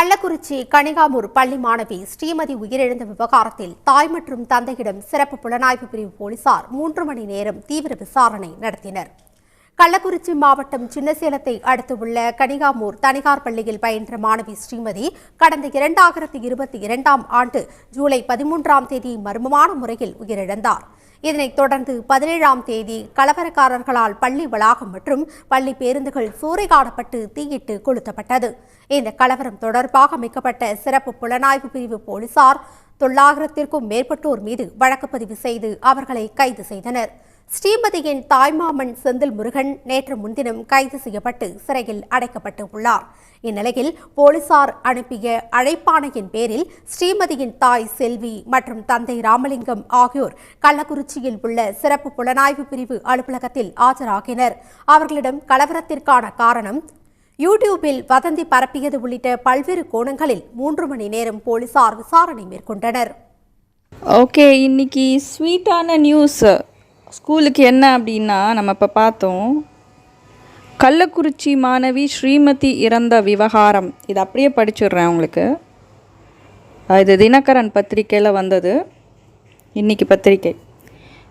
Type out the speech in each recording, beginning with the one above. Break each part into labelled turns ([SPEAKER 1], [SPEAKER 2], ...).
[SPEAKER 1] கள்ளக்குறிச்சி கனிகாமூர் பள்ளி மாணவி ஸ்ரீமதி உயிரிழந்த விவகாரத்தில் தாய் மற்றும் தந்தையிடம் சிறப்பு புலனாய்வு பிரிவு போலீசார் மூன்று மணி நேரம் தீவிர விசாரணை நடத்தினர். கள்ளக்குறிச்சி மாவட்டம் சின்னசேலத்தை அடுத்துள்ள கனிகாமூர் தனிகார் பள்ளியில் பயின்ற மாணவி ஸ்ரீமதி கடந்த இரண்டாயிரத்தி இருபத்தி இரண்டாம் ஆண்டு ஜூலை பதிமூன்றாம் தேதி மர்மமான முறையில் உயிரிழந்தார். இதனைத் தொடர்ந்து பதினேழாம் தேதி கலவரக்காரர்களால் பள்ளி வளாகம் மற்றும் பள்ளி பேருந்துகள் சூறைகாடப்பட்டு தீயிட்டு கொளுத்தப்பட்டது. இந்த கலவரம் தொடர்பாக அமைக்கப்பட்ட சிறப்பு புலனாய்வு பிரிவு போலீசார் தொள்ளாயிரத்திற்கும் மேற்பட்டோர் மீது வழக்கு பதிவு செய்து அவர்களை கைது செய்தனர். ஸ்ரீமதியின் தாய்மாமன் செந்தில் முருகன் நேற்று முன்தினம் கைது செய்யப்பட்டு சிறையில் அடைக்கப்பட்டு உள்ளார் இந்நிலையில் போலீசார் அனுப்பிய அழைப்பாணையின் பேரில் ஸ்ரீமதியின் தாய் செல்வி மற்றும் தந்தை ராமலிங்கம் ஆகியோர் கள்ளக்குறிச்சியில் உள்ள சிறப்பு புலனாய்வு பிரிவு அலுவலகத்தில் ஆஜராகினர். அவர்களிடம் கலவரத்திற்கான காரணம் யூடியூபில் வதந்தி பரப்பியது உள்ளிட்ட பல்வேறு கோணங்களில் மூன்று மணி நேரம் போலீசார் விசாரணை மேற்கொண்டனர்.
[SPEAKER 2] ஓகே இன்னைக்கு ஸ்வீட்டான நியூஸ் ஸ்கூலுக்கு என்ன அப்படின்னா நம்ம இப்போ பார்த்தோம் கள்ளக்குறிச்சி மாணவி ஸ்ரீமதி இறந்த விவகாரம். இது அப்படியே படிச்சிடுறேன் உங்களுக்கு. இது தினகரன் பத்திரிக்கையில் வந்தது. இன்னைக்கு பத்திரிக்கை.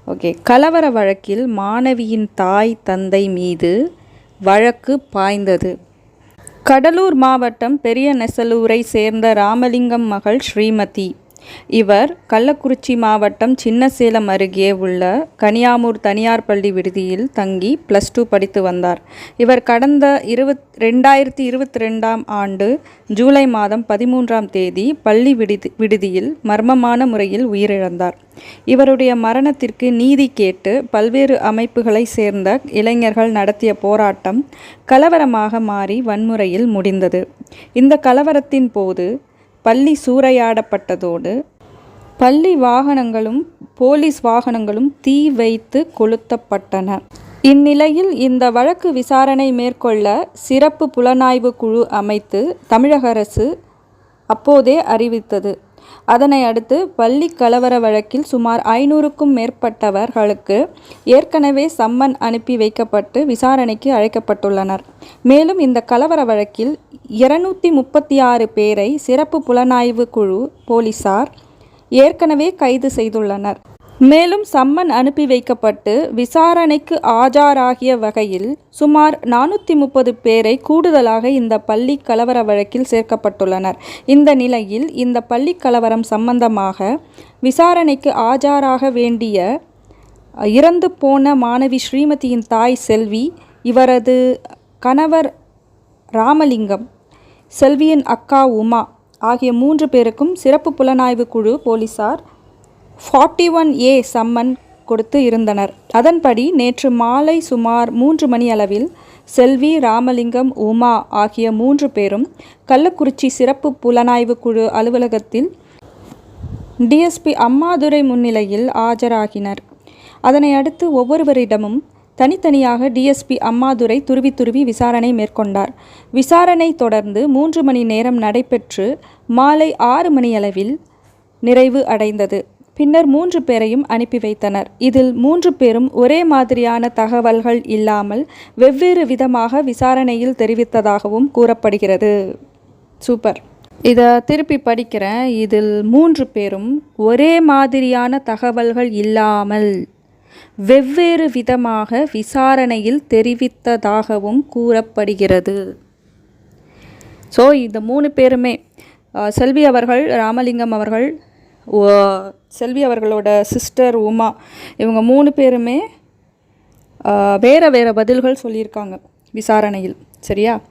[SPEAKER 2] ஓகே கலவர வழக்கில் மாணவியின் தாய் தந்தை மீது வழக்கு பாய்ந்தது. கடலூர் மாவட்டம் பெரிய நெசலூரை சேர்ந்த ராமலிங்கம் மகள் ஸ்ரீமதி. இவர் கள்ளக்குறிச்சி மாவட்டம் சின்னசேலம் அருகே உள்ள கனியாமூர் தனியார் பள்ளி விடுதியில் தங்கி ப்ளஸ் டூ படித்து வந்தார். இவர் கடந்த இருபத் ரெண்டாயிரத்தி இருபத்தி ரெண்டாம் ஆண்டு ஜூலை மாதம் பதிமூன்றாம் தேதி பள்ளி விடுதி விடுதியில் மர்மமான முறையில் உயிரிழந்தார். இவருடைய மரணத்திற்கு நீதி கேட்டு பல்வேறு அமைப்புகளை சேர்ந்த இளைஞர்கள் நடத்திய போராட்டம் கலவரமாக மாறி வன்முறையில் முடிந்தது. இந்த கலவரத்தின் போது பள்ளி சூறையாடப்பட்டதோடு பள்ளி வாகனங்களும் போலீஸ் வாகனங்களும் தீ வைத்து கொளுத்தப்பட்டன. இந்நிலையில் இந்த வழக்கு விசாரணை மேற்கொள்ள சிறப்பு புலனாய்வு குழு அமைத்து தமிழக அரசு அப்போதே அறிவித்தது. அதனை அடுத்து பள்ளி கலவர வழக்கில் சுமார் ஐநூறுக்கும் மேற்பட்டவர்களுக்கு ஏற்கனவே சம்மன் அனுப்பி வைக்கப்பட்டு விசாரணைக்கு அழைக்கப்பட்டுள்ளனர். மேலும் இந்த கலவர வழக்கில் இருநூத்தி முப்பத்தி ஆறு பேரை சிறப்பு புலனாய்வு குழு போலீசார் ஏற்கனவே கைது செய்துள்ளனர். மேலும் சம்மன் அனுப்பி வைக்கப்பட்டு விசாரணைக்கு ஆஜராகிய வகையில் சுமார் நானூற்றி முப்பது பேரை கூடுதலாக இந்த பள்ளி கலவர வழக்கில் சேர்க்கப்பட்டுள்ளனர். இந்த நிலையில் இந்த பள்ளி கலவரம் சம்பந்தமாக விசாரணைக்கு ஆஜராக வேண்டிய இறந்து போன மாணவி ஸ்ரீமதியின் தாய் செல்வி இவரது கணவர் ராமலிங்கம் செல்வியின் அக்கா உமா ஆகிய மூன்று பேருக்கும் சிறப்பு புலனாய்வு குழு போலீசார் ஃபார்ட்டி ஒன் ஏ சம்மன் கொடுத்து இருந்தனர். அதன்படி நேற்று மாலை சுமார் மூன்று மணி அளவில் செல்வி ராமலிங்கம் உமா ஆகிய மூன்று பேரும் கள்ளக்குறிச்சி சிறப்பு புலனாய்வு குழு அலுவலகத்தில் டிஎஸ்பி அம்மாதுரை முன்னிலையில் ஆஜராகினர். அதனை அடுத்து ஒவ்வொருவரிடமும் தனித்தனியாக டிஎஸ்பி அம்மாதுரை துருவி துருவி விசாரணை மேற்கொண்டார். விசாரணை தொடர்ந்து மூன்று மணி நேரம் நடைபெற்று மாலை ஆறு மணியளவில் நிறைவு அடைந்தது. பின்னர் மூன்று பேரையும் அனுப்பி வைத்தனர். இதில் மூன்று பேரும் ஒரே மாதிரியான தகவல்கள் இல்லாமல் வெவ்வேறு விதமாக விசாரணையில் தெரிவித்ததாகவும் கூறப்படுகிறது. சூப்பர். இதை திருப்பி படிக்கிறேன். இதில் மூன்று பேரும் ஒரே மாதிரியான தகவல்கள் இல்லாமல் வெவ்வேறு விதமாக விசாரணையில் தெரிவித்ததாகவும் கூறப்படுகிறது. ஸோ இந்த மூணு பேருமே செல்வி அவர்கள் ராமலிங்கம் அவர்கள் செல்வி அவர்களோட சிஸ்டர் உமா இவங்க மூணு பேருமே வேறு வேற வேற பதில்கள் சொல்லியிருக்காங்க விசாரணையில் சரியா?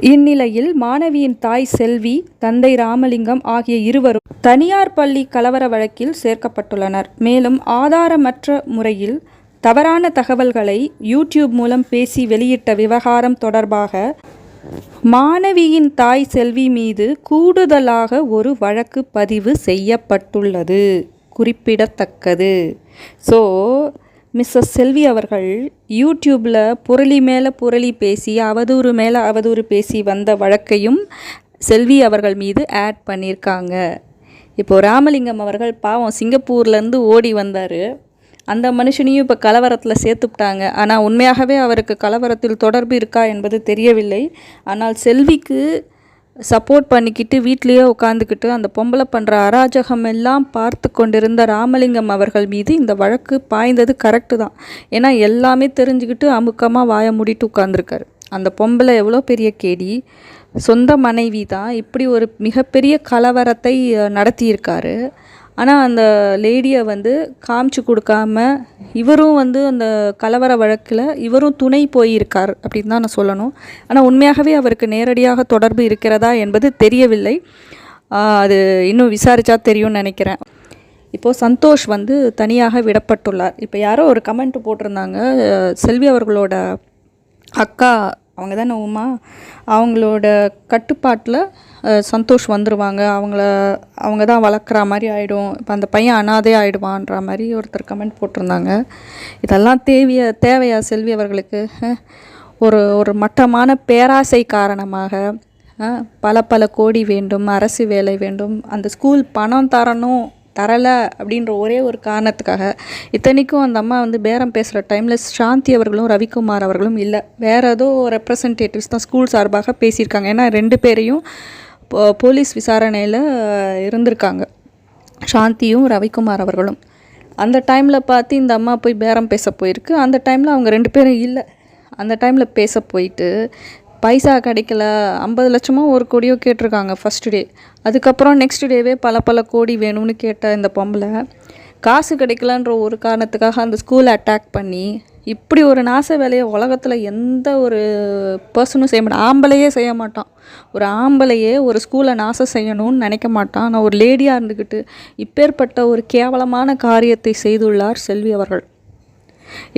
[SPEAKER 2] இந்நிலையில் மாணவியின் தாய் செல்வி தந்தை ராமலிங்கம் ஆகிய இருவரும் தனியார் பள்ளி கலவர வழக்கில் சேர்க்கப்பட்டுள்ளனர். மேலும் ஆதாரமற்ற முறையில் தவறான தகவல்களை யூடியூப் மூலம் பேசி வெளியிட்ட விவகாரம் தொடர்பாக மாணவியின் தாய் செல்வி மீது கூடுதலாக ஒரு வழக்கு பதிவு செய்யப்பட்டுள்ளது. குறிப்பிடத்தக்கது. ஸோ மிஸ்ஸஸ் செல்வி அவர்கள் யூடியூப்பில் புரளி மேலே புரளி பேசி அவதூறு மேலே அவதூறு பேசி வந்த வழக்கையும் செல்வி அவர்கள் மீது ஆட் பண்ணியிருக்காங்க இப்போது ராமலிங்கம் அவர்கள் பாவம் சிங்கப்பூர்லேருந்து ஓடி வந்தார். அந்த மனுஷனையும் இப்போ கலவரத்தில் சேர்த்துப்பிட்டாங்க ஆனால் உண்மையாகவே அவருக்கு கலவரத்தில் தொடர்பு இருக்கா என்பது தெரியவில்லை. ஆனால் செல்விக்கு சப்போர்ட் பண்ணிக்கிட்டு வீட்லேயே உட்காந்துக்கிட்டு அந்த பொம்பளை பண்ணுற அராஜகம் எல்லாம் பார்த்து கொண்டிருந்த ராமலிங்கம் அவர்கள் மீது இந்த வழக்கு பாய்ந்தது கரெக்டு தான். ஏன்னா எல்லாமே தெரிஞ்சுக்கிட்டு அமுக்கமாக வாயை மூடிட்டு உட்காந்துருக்காரு அந்த பொம்பளை எவ்வளோ பெரிய கேடி சொந்த மனைவி தான். இப்படி ஒரு மிகப்பெரிய கலவரத்தை நடத்தியிருக்காரு. ஆனால் அந்த லேடியை வந்து காமிச்சு கொடுக்காம இவரும் வந்து அந்த கலவர வழக்கில் இவரும் துணை போயிருக்கார் அப்படின்னு தான் நான் சொல்லணும். ஆனால் உண்மையாகவே அவருக்கு நேரடியாக தொடர்பு இருக்கிறதா என்பது தெரியவில்லை. அது இன்னும் விசாரித்தா தெரியும்னு நினைக்கிறேன். இப்போது சந்தோஷ் வந்து தனியாக விடப்பட்டுள்ளார். இப்போ யாரோ ஒரு கமெண்ட் போட்டிருந்தாங்க. செல்வி அவர்களோட அக்கா அவங்க தானே உமா? அவங்களோட கட்டுப்பாட்டில் சந்தோஷ் வந்துடுவாங்க அவங்கள அவங்க தான் வளர்க்குற மாதிரி ஆகிடும் இப்போ அந்த பையன் அனாதே ஆகிடுவான்ற மாதிரி ஒருத்தர் கமெண்ட் போட்டிருந்தாங்க. இதெல்லாம் தேவையா தேவையா செல்வி அவர்களுக்கு? ஒரு ஒரு மட்டமான பேராசை காரணமாக பல பல கோடி வேண்டும் அரசு வேலை வேண்டும் அந்த ஸ்கூல் பணம் தரணும் தரலை அப்படின்ற ஒரே ஒரு காரணத்துக்காக இத்தனைக்கும் அந்த அம்மா வந்து பேரம் பேசுகிற டைமில் சாந்தி அவர்களும் ரவிக்குமார் அவர்களும் இல்லை. வேறு ஏதோ ரெப்ரசன்டேட்டிவ்ஸ் தான் ஸ்கூல் சார்பாக பேசியிருக்காங்க. ஏன்னா ரெண்டு பேரையும் போலீஸ் விசாரணையில் இருந்திருக்காங்க. சாந்தியும் ரவிக்குமார் அவர்களும். அந்த டைமில் பார்த்து இந்த அம்மா போய் பேரம் பேச போயிருக்கு. அந்த டைமில் அவங்க ரெண்டு பேரும் இல்லை. அந்த டைமில் பேச போயிட்டு பைசா கிடைக்கல ஐம்பது லட்சமோ ஒரு கோடியோ கேட்டிருக்காங்க ஃபஸ்ட் டே அதுக்கப்புறம் நெக்ஸ்ட் டேவே பல பல கோடி வேணும்னு கேட்ட இந்த பொம்பளை காசு கிடைக்கலன்ற ஒரு காரணத்துக்காக அந்த ஸ்கூலை அட்டாக் பண்ணி இப்படி ஒரு நாச வேலையை உலகத்தில் எந்த ஒரு பர்சனும் செய்ய மாட்டான். ஆம்பளையே செய்ய மாட்டான். ஒரு ஆம்பளையே ஒரு ஸ்கூலை நாசம் செய்யணும்னு நினைக்க மாட்டான். நான் ஒரு லேடியாக இருந்துக்கிட்டு இப்பேற்பட்ட ஒரு கேவலமான காரியத்தை செய்துள்ளார் செல்வி அவர்கள்.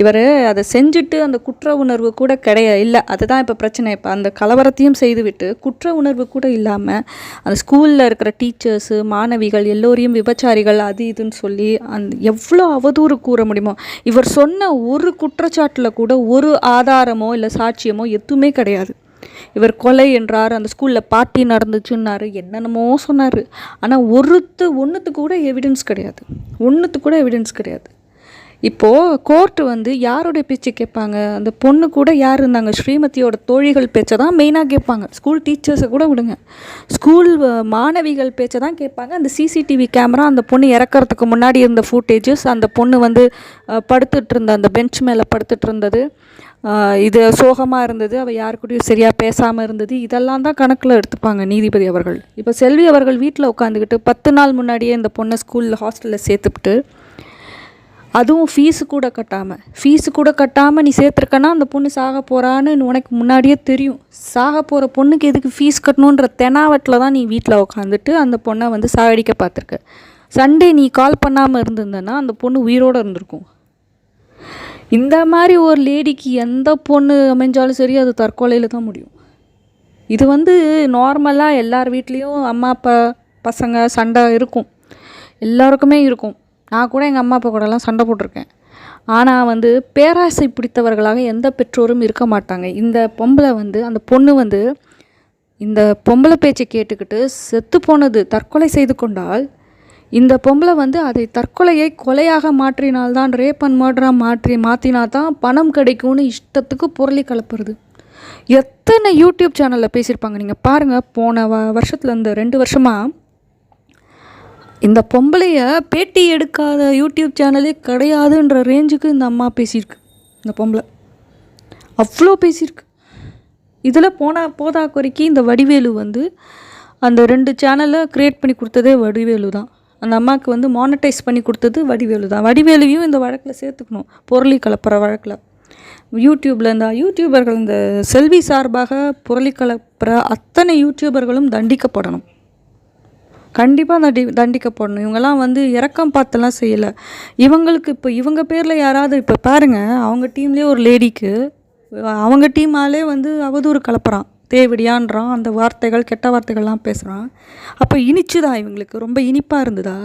[SPEAKER 2] இவர் அதை செஞ்சுட்டு அந்த குற்ற உணர்வு கூட கிடையா இல்லை அதுதான் இப்போ பிரச்சனை. இப்போ அந்த கலவரத்தையும் செய்துவிட்டு குற்ற உணர்வு கூட இல்லாமல் அந்த ஸ்கூலில் இருக்கிற டீச்சர்ஸு மாணவிகள் எல்லோரையும் விபச்சாரிகள் அது இதுன்னு சொல்லி அந்த எவ்வளோ அவதூறு கூற முடியுமோ. இவர் சொன்ன ஒரு குற்றச்சாட்டில் கூட ஒரு ஆதாரமோ இல்லை சாட்சியமோ எதுவுமே கிடையாது. இவர் கொலை என்றார் அந்த ஸ்கூலில் பார்ட்டி நடந்துச்சுன்னாரு என்னென்னமோ சொன்னார். ஆனால் ஒருத்து ஒன்றுத்துக்கு கூட எவிடன்ஸ் கிடையாது. ஒன்றுத்துக்கு கூட எவிடன்ஸ் கிடையாது. இப்போது கோர்ட்டு வந்து யாருடைய பேச்சு கேட்பாங்க? அந்த பொண்ணு கூட யார் இருந்தாங்க? ஸ்ரீமதியோட தோழிகள் பேச்சை தான் மெயினாக கேட்பாங்க. ஸ்கூல் டீச்சர்ஸை கூட விடுங்க. ஸ்கூல் மாணவிகள் பேச்சை தான் கேட்பாங்க. அந்த சிசிடிவி கேமரா அந்த பொண்ணு இறக்கறதுக்கு முன்னாடி இருந்த ஃபுட்டேஜஸ் அந்த பொண்ணு வந்து படுத்துட்டு இருந்த அந்த பெஞ்ச் மேலே படுத்துட்டு இருந்தது. இது சோகமாக இருந்தது. அவள் யாரு சரியாக பேசாமல் இருந்தது. இதெல்லாம் தான் கணக்கில் எடுத்துப்பாங்க நீதிபதி அவர்கள். இப்போ செல்வி அவர்கள் வீட்டில் உட்காந்துக்கிட்டு பத்து நாள் முன்னாடியே இந்த பொண்ணை ஸ்கூலில் ஹாஸ்டலில் சேர்த்துவிட்டு அதுவும் ஃபீஸு கூட கட்டாமல் ஃபீஸு கூட கட்டாமல் நீ சேர்த்துருக்கனா அந்த பொண்ணு சாக போகிறான்னு உனக்கு முன்னாடியே தெரியும். சாக போகிற பொண்ணுக்கு எதுக்கு ஃபீஸ் கட்டணுன்ற தெனாவட்டில் தான் நீ வீட்டில் உட்காந்துட்டு அந்த பொண்ணை வந்து சாகடிக்க பார்த்துருக்க சண்டே நீ கால் பண்ணாமல் இருந்திருந்தனா அந்த பொண்ணு உயிரோடு இருந்திருக்கும். இந்த மாதிரி ஒரு லேடிக்கு எந்த பொண்ணு அமைஞ்சாலும் சரி அது தற்கொலையில் தான் முடியும். இது வந்து நார்மலாக எல்லார் வீட்லேயும் அம்மா அப்பா பசங்க சண்டை இருக்கும். எல்லாருக்குமே இருக்கும். நான் கூட எங்கள் அம்மா அப்பா கூடலாம் சண்டை போட்டிருக்கேன். ஆனால் வந்து பேராசை பிடித்தவர்களாக எந்த பெற்றோரும் இருக்க மாட்டாங்க. இந்த பொம்பளை வந்து அந்த பொண்ணு வந்து இந்த பொம்பளை பேச்சை கேட்டுக்கிட்டு செத்து போனது தற்கொலை செய்து கொண்டால் இந்த பொம்பளை வந்து அதை தற்கொலையை கொலையாக மாற்றினால்தான் ரேப் அண்ட் மர்டராக மாற்றி மாற்றினா தான் பணம் கிடைக்கும்னு இஷ்டத்துக்கு பொருளை கலப்புறது. எத்தனை யூடியூப் சேனலில் பேசியிருப்பாங்க. நீங்கள் பாருங்கள் போன வ வருஷத்தில் இந்த ரெண்டு வருஷமாக இந்த பொம்பளைய பேட்டி எடுக்காத யூடியூப் சேனலே கிடையாதுன்ற ரேஞ்சுக்கு இந்த அம்மா பேசியிருக்கு. இந்த பொம்பளை. அவ்வளோ பேசியிருக்கு. இதில் போனா போதா குறைக்கு இந்த வடிவேலு வந்து அந்த ரெண்டு சேனலை க்ரியேட் பண்ணி கொடுத்ததே வடிவேலு தான் அந்த அம்மாவுக்கு வந்து மானடைஸ் பண்ணி கொடுத்தது வடிவேலு தான் வடிவேலுவையும் இந்த வழக்கில் சேர்த்துக்கணும். பொருளி கலப்புற வழக்கில். யூடியூப்பில் இந்த யூடியூபர்கள் இந்த செல்வி சார்பாக பொருளி கலப்புற அத்தனை யூடியூபர்களும் தண்டிக்கப்படணும். கண்டிப்பாக தண்டி தண்டிக்கப்படணும். இவங்கெல்லாம் வந்து இறக்கம் பார்த்தெல்லாம் செய்யலை. இவங்களுக்கு இப்போ இவங்க பேரில் யாராவது இப்போ பாருங்கள் அவங்க டீம்லேயே ஒரு லேடிக்கு அவங்க டீம் ஆளே வந்து அவதூறு கலப்புறான். தேவடியான்றான் அந்த வார்த்தைகள் கெட்ட வார்த்தைகள்லாம் பேசுகிறான் அப்போ இனிச்சுதா இவங்களுக்கு? ரொம்ப இனிப்பாக இருந்ததா?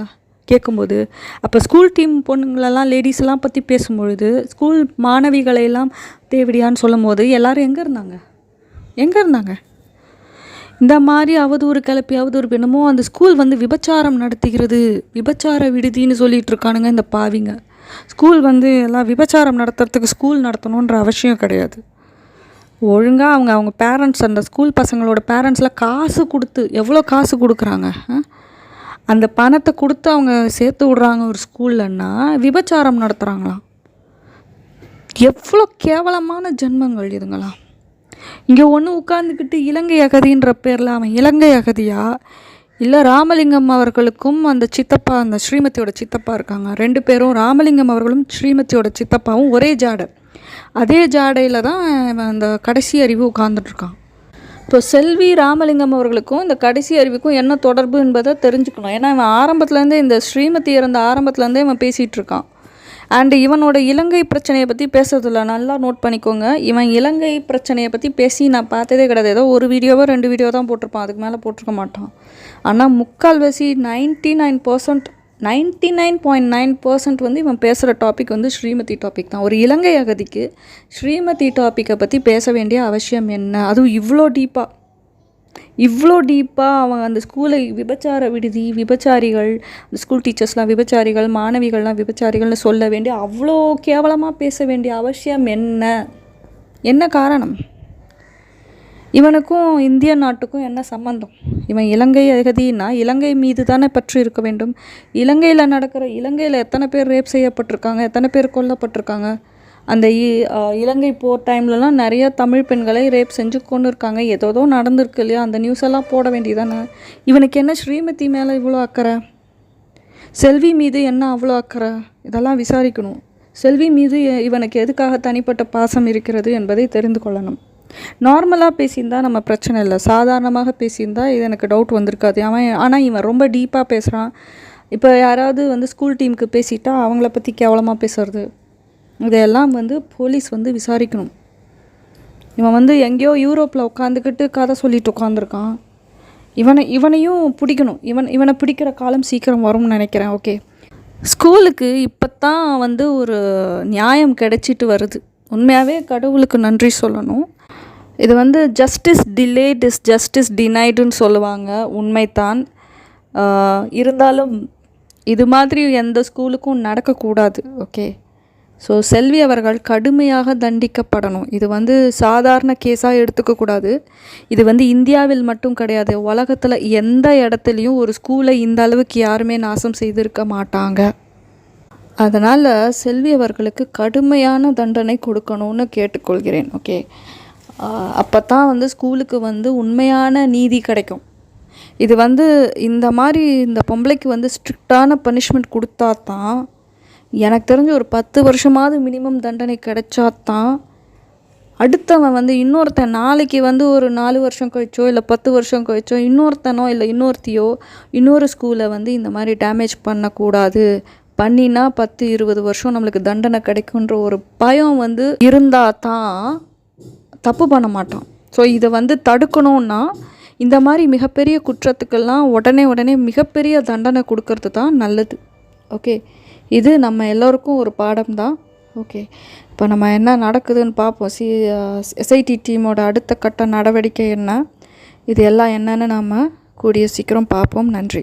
[SPEAKER 2] கேட்கும்போது அப்போ ஸ்கூல் டீம் பொண்ணுங்களெல்லாம் லேடிஸ்லாம் பற்றி பேசும்பொழுது ஸ்கூல் மாணவிகளையெல்லாம் தேவடியான்னு சொல்லும் சொல்லும்போது எல்லோரும் எங்கே இருந்தாங்க? எங்கே இருந்தாங்க? இந்த மாதிரி அவதூறு கிளப்பி அவதூறு என்னமோ அந்த ஸ்கூல் வந்து விபச்சாரம் நடத்துகிறது. விபச்சார விடுதின்னு சொல்லிட்டு இருக்கானுங்க இந்த பாவிங்க. ஸ்கூல் வந்து எல்லாம் விபச்சாரம் நடத்துறதுக்கு ஸ்கூல் நடத்தணுன்ற அவசியம் கிடையாது. ஒழுங்காக அவங்க அவங்க பேரண்ட்ஸ் அந்த ஸ்கூல் பசங்களோட பேரண்ட்ஸ்லாம் காசு கொடுத்து எவ்வளோ காசு கொடுக்குறாங்க அந்த பணத்தை கொடுத்து அவங்க சேர்த்து விட்றாங்க ஒரு ஸ்கூல்லன்னா விபச்சாரம் நடத்துகிறாங்களாம் எவ்வளோ கேவலமான ஜென்மங்கள் இதுங்களாம். இங்கே ஒன்று உட்காந்துக்கிட்டு இலங்கை அகதின்ற பேரில் அவன் இலங்கை அகதியா? இல்லை ராமலிங்கம் அவர்களுக்கும் அந்த சித்தப்பா அந்த ஸ்ரீமதியோட சித்தப்பா இருக்காங்க. ரெண்டு பேரும் ராமலிங்கம் அவர்களும் ஸ்ரீமதியோட சித்தப்பாவும் ஒரே ஜாடை. அதே ஜாடையில் தான் அந்த கடைசி அறிவு உட்காந்துட்ருக்கான் இப்போ செல்வி ராமலிங்கம் அவர்களுக்கும் இந்த கடைசி அறிவுக்கும் என்ன தொடர்பு என்பதை தெரிஞ்சுக்கணும். ஏன்னா இவன் ஆரம்பத்துலேருந்தே இந்த ஸ்ரீமதி இறந்த ஆரம்பத்துலேருந்தே இவன் பேசிகிட்டு இருக்கான். அண்டு இவனோட இலங்கை பிரச்சனையை பற்றி பேசுறதில்ல நல்லா நோட் பண்ணிக்கோங்க. இவன் இலங்கை பிரச்சனையை பற்றி பேசி நான் பார்த்ததே கிடையாது. ஏதோ ஒரு வீடியோவோ ரெண்டு வீடியோ தான் போட்டிருப்பான். அதுக்கு மேலே போட்டிருக்க மாட்டான். ஆனால் முக்கால்வாசி ninety nine percent ninety nine point nine percent வந்து இவன் பேசுகிற டாபிக் வந்து ஸ்ரீமதி டாபிக் தான். ஒரு இலங்கை அகதிக்கு ஸ்ரீமதி டாப்பிக்கை பற்றி பேச வேண்டிய அவசியம் என்ன? அதுவும் இவ்வளோ டீப்பாக இவ்வளோ டீப்பாக அவங்க அந்த ஸ்கூலை விபச்சார விடுதி விபச்சாரிகள் அந்த ஸ்கூல் டீச்சர்ஸ்லாம் விபச்சாரிகள் மாணவிகள்லாம் விபச்சாரிகள்னு சொல்ல வேண்டிய அவ்வளோ கேவலமாக பேச வேண்டிய அவசியம் என்ன? என்ன காரணம்? இவனுக்கும் இந்திய நாட்டுக்கும் என்ன சம்பந்தம்? இவன் இலங்கை அகதினா இலங்கை மீது தானே பற்று இருக்க வேண்டும். இலங்கையில் நடக்கிற இலங்கையில் எத்தனை பேர் ரேப் செய்யப்பட்டிருக்காங்க எத்தனை பேர் கொல்லப்பட்டிருக்காங்க? அந்த இ- இலங்கை போர் டைம்லலாம் நிறைய தமிழ் பெண்களை ரேப் செஞ்சு கொண்டு இருக்காங்க ஏதோதோ நடந்திருக்கு இல்லையா? அந்த நியூஸ் எல்லாம் போட வேண்டியதானே? இவனுக்கு என்ன ஸ்ரீமதி மேலே இவ்வளோ அக்கறை? செல்வி மீது என்ன அவ்வளோ அக்கறை? இதெல்லாம் விசாரிக்கணும். செல்வி மீது இவனுக்கு எதுக்காக தனிப்பட்ட பாசம் இருக்கிறது என்பதை தெரிந்து கொள்ளணும். நார்மலாக பேசியிருந்தால் நம்ம பிரச்சனை இல்லை. சாதாரணமாக பேசியிருந்தால் இது எனக்கு டவுட் வந்திருக்காது. அவன் ஆனால் இவன் ரொம்ப டீப்பாக பேசுகிறான் இப்போ யாராவது வந்து ஸ்கூல் டீமுக்கு பேசிட்டா அவங்கள பற்றி கேவலமாக பேசுறது. இதையெல்லாம் வந்து போலீஸ் வந்து விசாரிக்கணும். இவன் வந்து எங்கேயோ யூரோப்பில் உட்காந்துக்கிட்டு கதை சொல்லிட்டு உட்காந்துருக்கான் இவனை இவனையும் பிடிக்கணும். இவன் இவனை பிடிக்கிற காலம் சீக்கிரம் வரும்னு நினைக்கிறேன். ஓகே. ஸ்கூலுக்கு இப்போ தான் வந்து ஒரு நியாயம் கிடைச்சிட்டு வருது. உண்மையாகவே கடவுளுக்கு நன்றி சொல்லணும். இது வந்து ஜஸ்டிஸ் டிலேட் இஸ் ஜஸ்டிஸ் டினைடுன்னு சொல்லுவாங்க. உண்மைத்தான் இருந்தாலும் இது மாதிரி எந்த ஸ்கூலுக்கும் நடக்கக்கூடாது. ஓகே. ஸோ செல்வி அவர்கள் கடுமையாக தண்டிக்கப்படணும். இது வந்து சாதாரண கேஸாக எடுத்துக்கக்கூடாது இது வந்து இந்தியாவில் மட்டும் கிடையாது. உலகத்தில் எந்த இடத்துலையும் ஒரு ஸ்கூலை இந்த அளவுக்கு யாருமே நாசம் செய்திருக்க மாட்டாங்க. அதனால் செல்வி அவர்களுக்கு கடுமையான தண்டனை கொடுக்கணும்னு கேட்டுக்கொள்கிறேன். ஓகே அப்போ தான் வந்து ஸ்கூலுக்கு வந்து உண்மையான நீதி கிடைக்கும். இது வந்து இந்த மாதிரி இந்த பொம்பளைக்கு வந்து ஸ்ட்ரிக்டான பனிஷ்மெண்ட் கொடுத்தா தான் எனக்கு தெரிஞ்சு ஒரு பத்து வருஷமாவது மினிமம் தண்டனை கிடைச்சா தான் அடுத்தவன் வந்து இன்னொருத்தன் நாளைக்கு வந்து ஒரு நாலு வருஷம் கழிச்சோ இல்லை பத்து வருஷம் கழிச்சோ இன்னொருத்தனோ இல்லை இன்னொருத்தியோ இன்னொரு ஸ்கூலை வந்து இந்த மாதிரி டேமேஜ் பண்ணக்கூடாது. பண்ணினா பத்து இருபது வருஷம் நம்மளுக்கு தண்டனை கிடைக்குன்ற ஒரு பயம் வந்து இருந்தால் தான் தப்பு பண்ண மாட்டான். ஸோ இதை வந்து தடுக்கணும்னா இந்த மாதிரி மிகப்பெரிய குற்றத்துக்கெல்லாம் உடனே உடனே மிகப்பெரிய தண்டனை கொடுக்கறது தான் நல்லது. ஓகே இது நம்ம எல்லோருக்கும் ஒரு பாடம் தான் ஓகே இப்போ நம்ம என்ன நடக்குதுன்னு பார்ப்போம். சி எஸ்ஐடி டீமோட அடுத்த கட்ட நடவடிக்கை என்ன? இது எல்லாம் என்னன்னு நாம் கூடிய சீக்கிரம் பார்ப்போம். நன்றி.